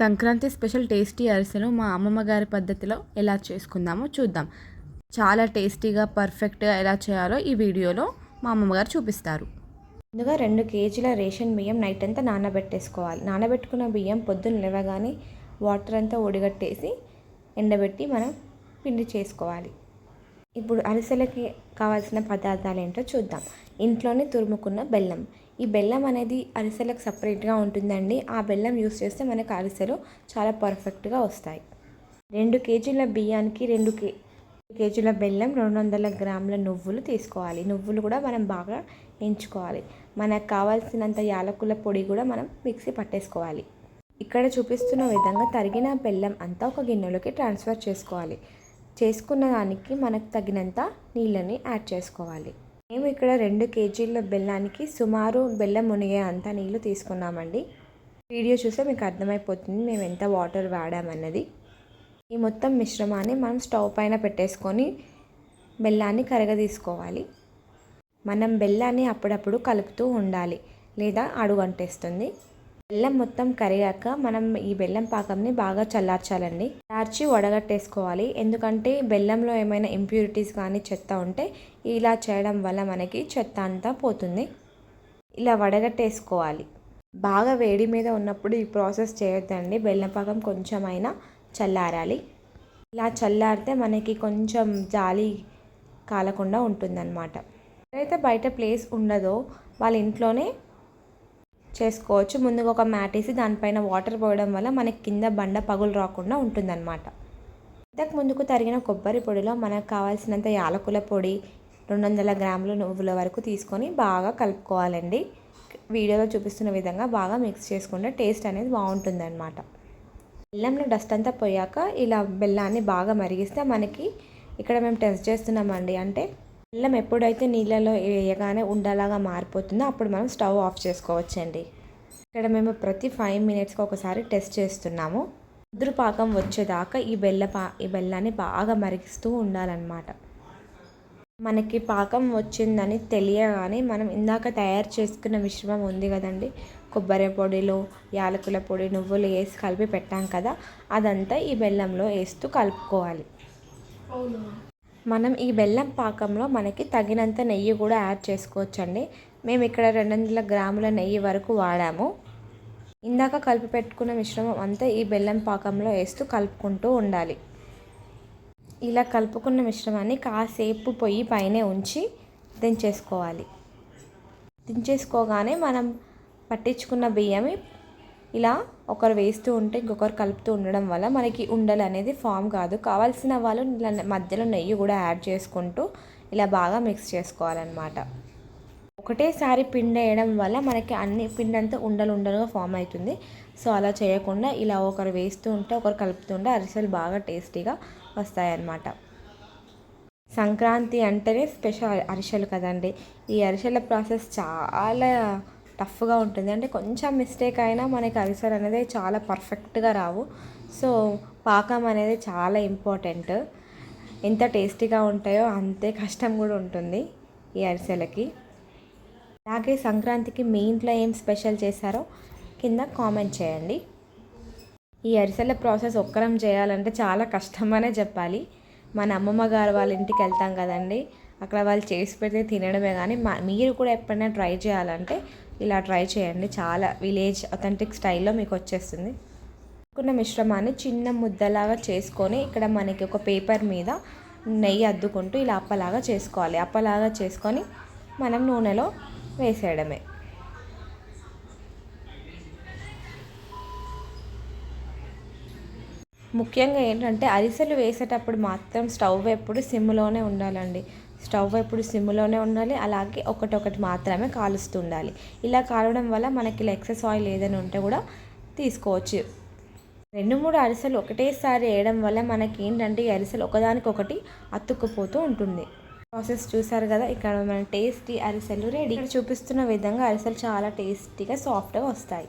Sankranti special tasty అరిసెను మా అమ్మమ్మ గారి పద్ధతిలో ఎలా చేసుకుందామో చూద్దాం. చాలా టేస్టీగా పర్ఫెక్ట్గా ఎలా చేయాలో ఈ వీడియోలో మా అమ్మమ్మ గారు చూపిస్తారు. ముందుగా రెండు కేజీల రేషన్ బియ్యం నైట్ అంతా నానబెట్టేసుకోవాలి. నానబెట్టుకున్న బియ్యం పొద్దున్న లేవగానే వాటర్ అంతా ఒడిగట్టేసి ఎండబెట్టి మనం పిండి చేసుకోవాలి. ఇప్పుడు అరిసెలకి కావాల్సిన పదార్థాలు ఏంటో చూద్దాం. ఇంట్లోనే తురుముకున్న బెల్లం ఈ బెల్లం అనేది అరిసెలకు సపరేట్గా ఉంటుందండి. ఆ బెల్లం యూస్ చేస్తే మనకు అరిసెలు చాలా పర్ఫెక్ట్గా వస్తాయి. రెండు కేజీల బియ్యానికి రెండు కే కేజీల బెల్లం రెండు వందల గ్రాముల నువ్వులు తీసుకోవాలి. నువ్వులు కూడా మనం బాగా ఎంచుకోవాలి. మనకు కావాల్సినంత యాలకుల పొడి కూడా మనం మిక్సీ పట్టేసుకోవాలి. ఇక్కడ చూపిస్తున్న విధంగా తరిగిన బెల్లం అంతా ఒక గిన్నెలోకి ట్రాన్స్ఫర్ చేసుకోవాలి. చేసుకున్న దానికి మనకు తగినంత నీళ్ళని యాడ్ చేసుకోవాలి. మేము ఇక్కడ రెండు కేజీల బెల్లానికి సుమారు బెల్లం మునిగే అంత నీళ్ళు తీసుకున్నామండి. వీడియో చూస్తే మీకు అర్థమైపోతుంది మేము ఎంత వాటర్ వాడామన్నది. ఈ మొత్తం మిశ్రమాన్ని మనం స్టవ్ పైన పెట్టేసుకొని బెల్లాన్ని కరగదీసుకోవాలి. మనం బెల్లాన్ని అప్పుడప్పుడు కలుపుతూ ఉండాలి లేదా అడుగంటేస్తుంది. బెల్లం మొత్తం కరిగాక మనం ఈ బెల్లం పాకంని బాగా చల్లార్చాలండి. చల్లార్చి వడగట్టేసుకోవాలి. ఎందుకంటే బెల్లంలో ఏమైనా ఇంప్యూరిటీస్ కానీ చెత్త ఉంటే ఇలా చేయడం వల్ల మనకి చెత్త అంతా పోతుంది. ఇలా వడగట్టేసుకోవాలి. బాగా వేడి మీద ఉన్నప్పుడు ఈ ప్రాసెస్ చేయొద్దండి. బెల్లం పాకం కొంచెమైనా చల్లారాలి. ఇలా చల్లారితే మనకి కొంచెం జాలి కాలకుండా ఉంటుందన్నమాట. ఎవరైతే బయట ప్లేస్ ఉండదో వాళ్ళ ఇంట్లోనే చేసుకోవచ్చు. ముందుగా ఒక మ్యాట్ వేసి దానిపైన వాటర్ పోయడం వల్ల మనకి కింద బండ పగులు రాకుండా ఉంటుందన్నమాట. ఇంతకు ముందుకు తరిగిన కొబ్బరి పొడిలో మనకు కావాల్సినంత యాలకుల పొడి రెండు వందల గ్రాముల నువ్వుల వరకు తీసుకొని బాగా కలుపుకోవాలండి. వీడియోలో చూపిస్తున్న విధంగా బాగా మిక్స్ చేసుకుంటే టేస్ట్ అనేది బాగుంటుందన్నమాట. బెల్లంలో డస్ట్ అంతా పోయాక ఇలా బెల్లాన్ని బాగా మరిగిస్తే మనకి ఇక్కడ మేము టెస్ట్ చేస్తున్నామండి. అంటే బెల్లం ఎప్పుడైతే నీళ్ళలో వేయగానే ఉండలాగా మారిపోతుందో అప్పుడు మనం స్టవ్ ఆఫ్ చేసుకోవచ్చండి. ఇక్కడ మేము ప్రతి ఫైవ్ మినిట్స్కి ఒకసారి టెస్ట్ చేస్తున్నాము. ముద్రపాకం వచ్చేదాకా ఈ బెల్ల పా ఈ బెల్లాన్ని బాగా మరిగిస్తూ ఉండాలన్నమాట. మనకి పాకం వచ్చిందని తెలియగానే మనం ఇందాక తయారు చేసుకున్న మిశ్రమం ఉంది కదండి. కొబ్బరి పొడిలో యాలకుల పొడి నువ్వులు వేసి కలిపి పెట్టాం కదా అదంతా ఈ బెల్లంలో వేస్తూ కలుపుకోవాలి. మనం ఈ బెల్లం పాకంలో మనకి తగినంత నెయ్యి కూడా యాడ్ చేసుకోవచ్చండి. మేము ఇక్కడ రెండు వందల గ్రాముల నెయ్యి వరకు వాడాము. ఇందాక కలిపి పెట్టుకున్న మిశ్రమం అంతా ఈ బెల్లం పాకంలో వేస్తూ కలుపుకుంటూ ఉండాలి. ఇలా కలుపుకున్న మిశ్రమాన్ని కాసేపు పొయ్యి పైనే ఉంచి దించేసుకోవాలి. దించేసుకోగానే మనం పట్టించుకున్న బియ్యమి ఇలా ఒకరు వేస్తూ ఉంటే ఇంకొకరు కలుపుతూ ఉండడం వల్ల మనకి ఉండలు అనేది ఫామ్ కాదు. కావాల్సిన వాళ్ళు ఇలా మధ్యలో నెయ్యి కూడా యాడ్ చేసుకుంటూ ఇలా బాగా మిక్స్ చేసుకోవాలన్నమాట. ఒకటేసారి పిండి వేయడం వల్ల మనకి అన్ని పిండి అంతా ఉండలు ఉండలుగా ఫామ్ అవుతుంది. సో అలా చేయకుండా ఇలా ఒకరు వేస్తూ ఉంటే ఒకరు కలుపుతూ ఉంటే అరిసెలు బాగా టేస్టీగా వస్తాయన్నమాట. సంక్రాంతి అంటేనే స్పెషల్ అరిసెలు కదండి. ఈ అరిసెల ప్రాసెస్ చాలా టఫ్గా ఉంటుంది. అంటే కొంచెం మిస్టేక్ అయినా మనకి అరిసెలు అనేది చాలా పర్ఫెక్ట్గా రావు. సో పాకం అనేది చాలా ఇంపార్టెంట్. ఎంత టేస్టీగా ఉంటాయో అంతే కష్టం కూడా ఉంటుంది ఈ అరిసెలకి. అలాగే సంక్రాంతికి మీ ఇంట్లో ఏం స్పెషల్ చేశారో కింద కామెంట్ చేయండి. ఈ అరిసెల ప్రాసెస్ ఒక్కరం చేయాలంటే చాలా కష్టమనే చెప్పాలి. మన అమ్మమ్మ గారు వాళ్ళ ఇంటికి వెళ్తాం కదండి. అక్కడ వాళ్ళు చేసి పెడితే తినడమే కానీ మా మీరు కూడా ఎప్పుడైనా ట్రై చేయాలంటే ఇలా ట్రై చేయండి. చాలా విలేజ్ అథెంటిక్ స్టైల్లో మీకు వచ్చేస్తుంది. అనుకున్న మిశ్రమాన్ని చిన్న ముద్దలాగా చేసుకొని ఇక్కడ మనకి ఒక పేపర్ మీద నెయ్యి అద్దుకుంటూ ఇలా అప్పలాగా చేసుకోవాలి. అప్పలాగా చేసుకొని మనం నూనెలో వేసేయడమే. ముఖ్యంగా ఏంటంటే అరిసెలు వేసేటప్పుడు మాత్రం స్టవ్ ఎప్పుడు సిమ్లోనే ఉండాలండి. స్టవ్ ఎప్పుడు సిమ్లోనే ఉండాలి. అలాగే ఒకటొకటి మాత్రమే కాలుస్తూ ఉండాలి. ఇలా కాలడం వల్ల మనకి ఎక్సెస్ ఆయిల్ ఏదైనా ఉంటే కూడా తీసుకోవచ్చు. రెండు మూడు అరిసెలు ఒకటేసారి వేయడం వల్ల మనకి ఏంటంటే ఈ అరిసెలు ఒకదానికొకటి అతుక్కుపోతూ ఉంటుంది. ప్రాసెస్ చూసారు కదా ఇక్కడ మన టేస్టీ అరిసెలు రెడీ. చూపిస్తున్న విధంగా అరిసెలు చాలా టేస్టీగా సాఫ్ట్గా వస్తాయి.